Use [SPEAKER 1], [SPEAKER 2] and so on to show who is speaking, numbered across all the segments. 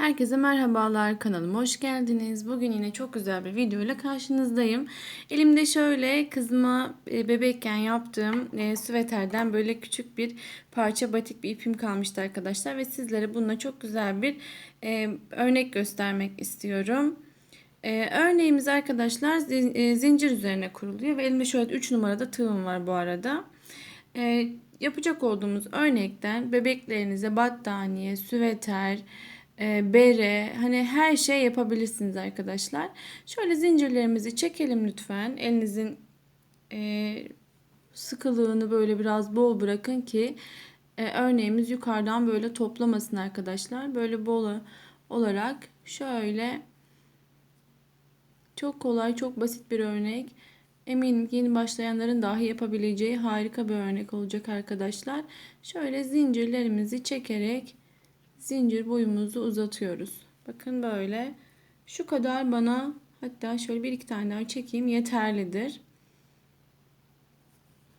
[SPEAKER 1] Herkese merhabalar kanalıma hoş geldiniz. Bugün yine çok güzel bir video ile karşınızdayım. Elimde şöyle kızıma e, bebekken yaptığım e, süveterden böyle küçük bir parça batik bir ipim kalmıştı arkadaşlar. Ve sizlere bununla çok güzel bir e, örnek göstermek istiyorum. Örneğimiz arkadaşlar zincir üzerine kuruluyor. Ve elimde şöyle 3 numarada tığım var bu arada. Yapacak olduğumuz örnekten bebeklerinize battaniye, süveter, e, bere hani her şey yapabilirsiniz arkadaşlar. Şöyle zincirlerimizi çekelim lütfen. Elinizin e, sıkılığını böyle biraz bol bırakın ki e, örneğimiz yukarıdan böyle toplamasın arkadaşlar. Böyle bol olarak şöyle çok kolay çok basit bir örnek. Eminim yeni başlayanların dahi yapabileceği harika bir örnek olacak arkadaşlar. Şöyle zincirlerimizi çekerek zincir boyumuzu uzatıyoruz. Bakın böyle. Şu kadar bana hatta şöyle bir iki tane daha çekeyim yeterlidir.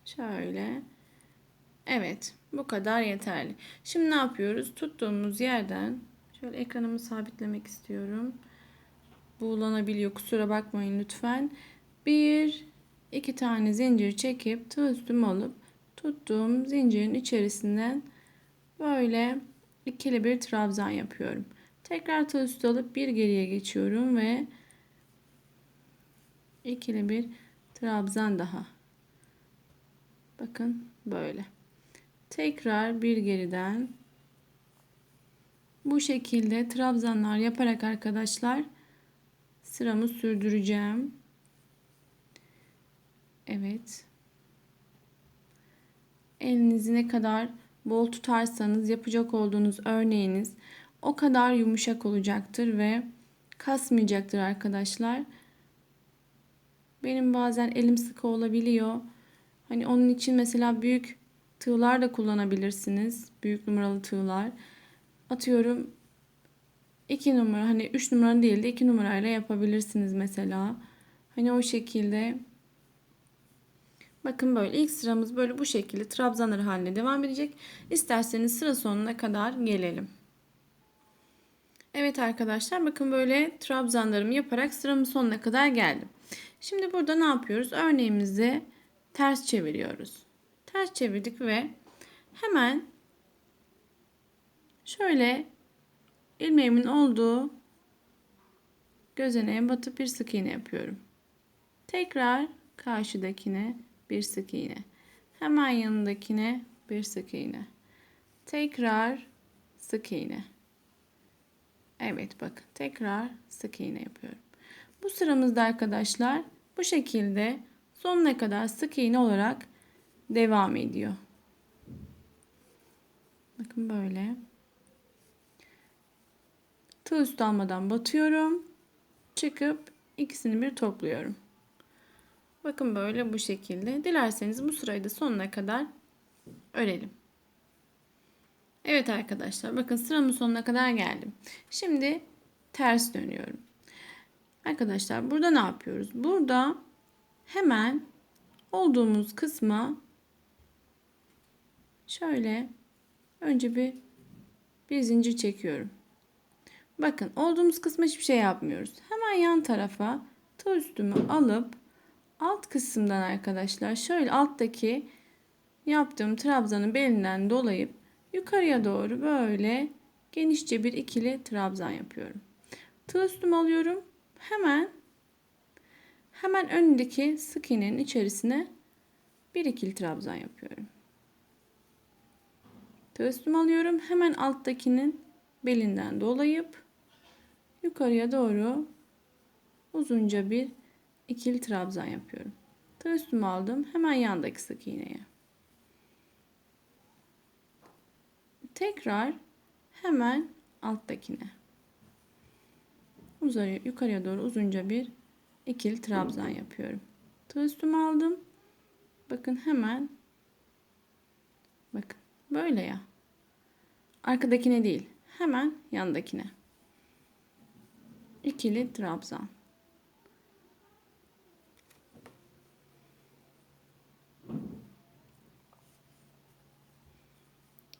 [SPEAKER 1] Şöyle. Evet. Bu kadar yeterli. Şimdi ne yapıyoruz? Tuttuğumuz yerden şöyle ekranımı sabitlemek istiyorum. Buğulanabiliyor. Kusura bakmayın lütfen. Bir, iki tane zincir çekip tığ üstüme alıp tuttuğum zincirin içerisinden böyle ikili bir trabzan yapıyorum. Tekrar tığ üstü alıp bir geriye geçiyorum ve ikili bir trabzan daha. Bakın böyle. Tekrar bir geriden bu şekilde trabzanlar yaparak arkadaşlar sıramı sürdüreceğim. Evet. Elinizi ne kadar bol tutarsanız yapacak olduğunuz örneğiniz o kadar yumuşak olacaktır ve kasmayacaktır arkadaşlar. Benim bazen elim sıkı olabiliyor. Hani onun için mesela büyük tığlar da kullanabilirsiniz. Büyük numaralı tığlar. Atıyorum 2 numara hani 3 numara değil de 2 numarayla yapabilirsiniz mesela. Hani o şekilde Bakın böyle ilk sıramız böyle bu şekilde trabzanları haline devam edecek. İsterseniz sıra sonuna kadar gelelim. Evet arkadaşlar bakın böyle trabzanlarımı yaparak sıramın sonuna kadar geldim. Şimdi burada ne yapıyoruz? Örneğimizi ters çeviriyoruz. Ters çevirdik ve hemen şöyle ilmeğimin olduğu gözeneğe batıp bir sık iğne yapıyorum. Tekrar karşıdakine bir sık iğne. Hemen yanındakine bir sık iğne. Tekrar sık iğne. Evet bakın tekrar sık iğne yapıyorum. Bu sıramızda arkadaşlar bu şekilde sonuna kadar sık iğne olarak devam ediyor. Bakın böyle. Tığ üstü almadan batıyorum. Çıkıp ikisini bir topluyorum. Bakın böyle bu şekilde. Dilerseniz bu sırayı da sonuna kadar örelim. Evet arkadaşlar bakın sıramın sonuna kadar geldim. Şimdi ters dönüyorum. Arkadaşlar burada ne yapıyoruz? Burada hemen olduğumuz kısma şöyle önce bir bir zincir çekiyorum. Bakın olduğumuz kısma hiçbir şey yapmıyoruz. Hemen yan tarafa tığ üstümü alıp alt kısımdan arkadaşlar şöyle alttaki yaptığım trabzanın belinden dolayıp yukarıya doğru böyle genişçe bir ikili trabzan yapıyorum. Tığ üstümü alıyorum. Hemen hemen önündeki sık iğnenin içerisine bir ikili trabzan yapıyorum. Tığ üstümü alıyorum. Hemen alttakinin belinden dolayıp yukarıya doğru uzunca bir ikili trabzan yapıyorum. Tığ aldım. Hemen yandaki sık iğneye. Tekrar hemen alttakine. Uzarı, yukarıya doğru uzunca bir ikili trabzan yapıyorum. Tığ aldım. Bakın hemen bakın böyle ya. Arkadakine değil. Hemen yandakine. İkili trabzan.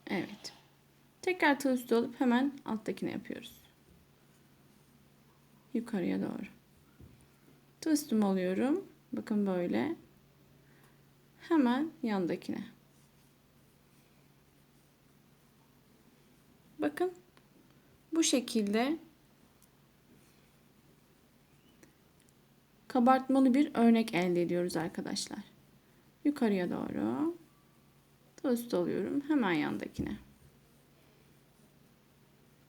[SPEAKER 1] Evet. Tekrar tığ üstü alıp hemen alttakine yapıyoruz. yukarıya doğru. Tığ alıyorum. Bakın böyle. Hemen yandakine. Bakın bu şekilde kabartmalı bir örnek elde ediyoruz arkadaşlar. Yukarıya doğru tost alıyorum. Hemen yandakine.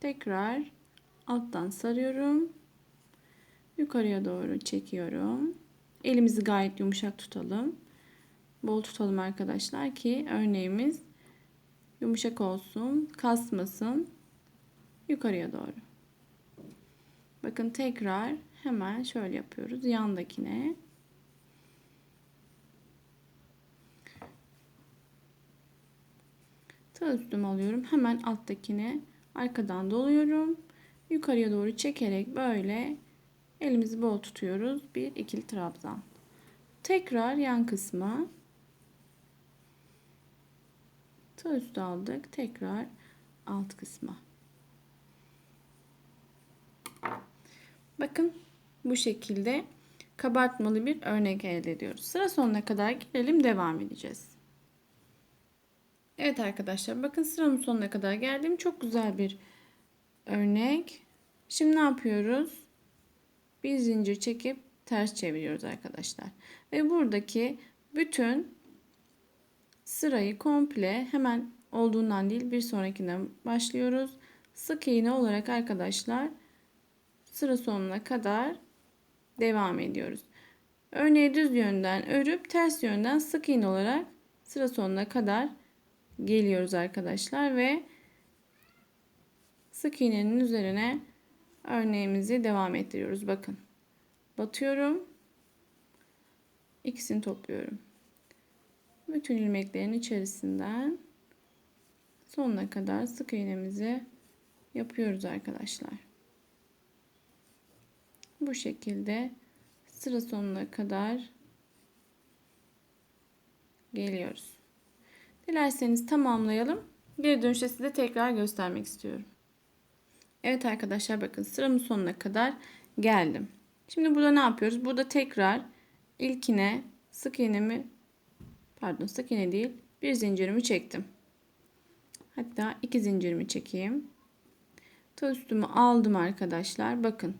[SPEAKER 1] Tekrar alttan sarıyorum. Yukarıya doğru çekiyorum. Elimizi gayet yumuşak tutalım. Bol tutalım arkadaşlar ki örneğimiz yumuşak olsun, kasmasın. Yukarıya doğru. Bakın tekrar hemen şöyle yapıyoruz. Yandakine. Tığ üstüme alıyorum. Hemen alttakine arkadan doluyorum. Yukarıya doğru çekerek böyle elimizi bol tutuyoruz. Bir ikili trabzan. Tekrar yan kısma tığ üstü aldık. Tekrar alt kısma. Bakın bu şekilde kabartmalı bir örnek elde ediyoruz. Sıra sonuna kadar gelelim devam edeceğiz. Evet arkadaşlar bakın sıramın sonuna kadar geldim. Çok güzel bir örnek. Şimdi ne yapıyoruz? Bir zincir çekip ters çeviriyoruz arkadaşlar. Ve buradaki bütün sırayı komple hemen olduğundan değil bir sonrakinden başlıyoruz. Sık iğne olarak arkadaşlar sıra sonuna kadar devam ediyoruz. Örneği düz yönden örüp ters yönden sık iğne olarak sıra sonuna kadar geliyoruz arkadaşlar ve sık iğnenin üzerine örneğimizi devam ettiriyoruz. Bakın. Batıyorum. İkisini topluyorum. Bütün ilmeklerin içerisinden sonuna kadar sık iğnemizi yapıyoruz arkadaşlar. Bu şekilde sıra sonuna kadar geliyoruz. Dilerseniz tamamlayalım. Geri dönüşte size tekrar göstermek istiyorum. Evet arkadaşlar bakın sıramın sonuna kadar geldim. Şimdi burada ne yapıyoruz? Burada tekrar ilkine sık iğnemi pardon sık iğne değil bir zincirimi çektim. Hatta iki zincirimi çekeyim. Tığ üstümü aldım arkadaşlar. Bakın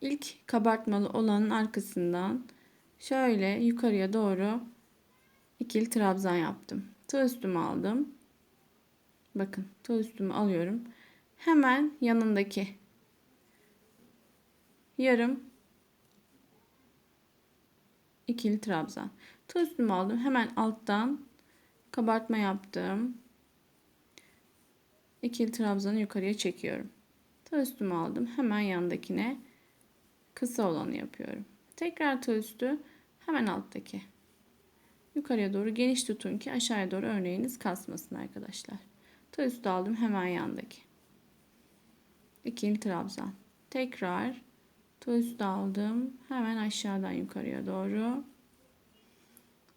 [SPEAKER 1] ilk kabartmalı olanın arkasından şöyle yukarıya doğru ikili trabzan yaptım. Tığ üstümü aldım. Bakın tığ üstümü alıyorum. Hemen yanındaki yarım ikili trabzan. Tığ üstümü aldım. Hemen alttan kabartma yaptım. İkili trabzanı yukarıya çekiyorum. Tığ üstümü aldım. Hemen yandakine kısa olanı yapıyorum. Tekrar tığ üstü hemen alttaki. Yukarıya doğru geniş tutun ki aşağıya doğru örneğiniz kasmasın arkadaşlar. Tığ üstü aldım hemen yandaki. İkili trabzan. Tekrar tığ üstü aldım. Hemen aşağıdan yukarıya doğru.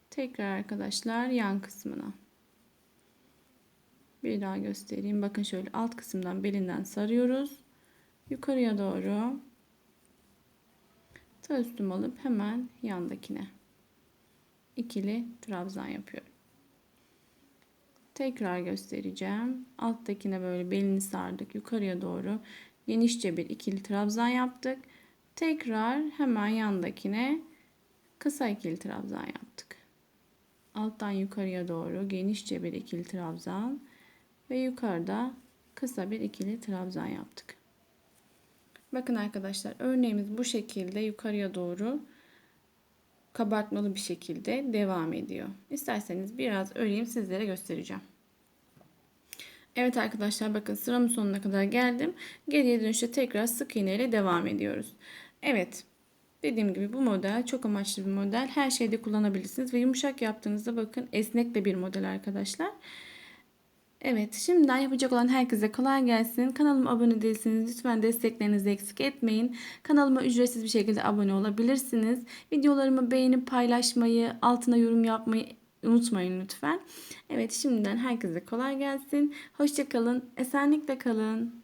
[SPEAKER 1] Tekrar arkadaşlar yan kısmına. Bir daha göstereyim. Bakın şöyle alt kısımdan belinden sarıyoruz. Yukarıya doğru tığ üstüm alıp hemen yandakine ikili trabzan yapıyorum. Tekrar göstereceğim. Alttakine böyle belini sardık. Yukarıya doğru genişçe bir ikili trabzan yaptık. Tekrar hemen yandakine kısa ikili trabzan yaptık. Alttan yukarıya doğru genişçe bir ikili trabzan ve yukarıda kısa bir ikili trabzan yaptık. Bakın arkadaşlar örneğimiz bu şekilde yukarıya doğru kabartmalı bir şekilde devam ediyor. İsterseniz biraz öreyim sizlere göstereceğim. Evet arkadaşlar bakın sıramın sonuna kadar geldim. Geriye dönüşte tekrar sık iğne ile devam ediyoruz. Evet dediğim gibi bu model çok amaçlı bir model. Her şeyde kullanabilirsiniz ve yumuşak yaptığınızda bakın esnek de bir model arkadaşlar. Evet şimdiden yapacak olan herkese kolay gelsin. Kanalıma abone değilseniz lütfen desteklerinizi eksik etmeyin. Kanalıma ücretsiz bir şekilde abone olabilirsiniz. Videolarımı beğenip paylaşmayı, altına yorum yapmayı unutmayın lütfen. Evet şimdiden herkese kolay gelsin. Hoşçakalın. Esenlikle kalın.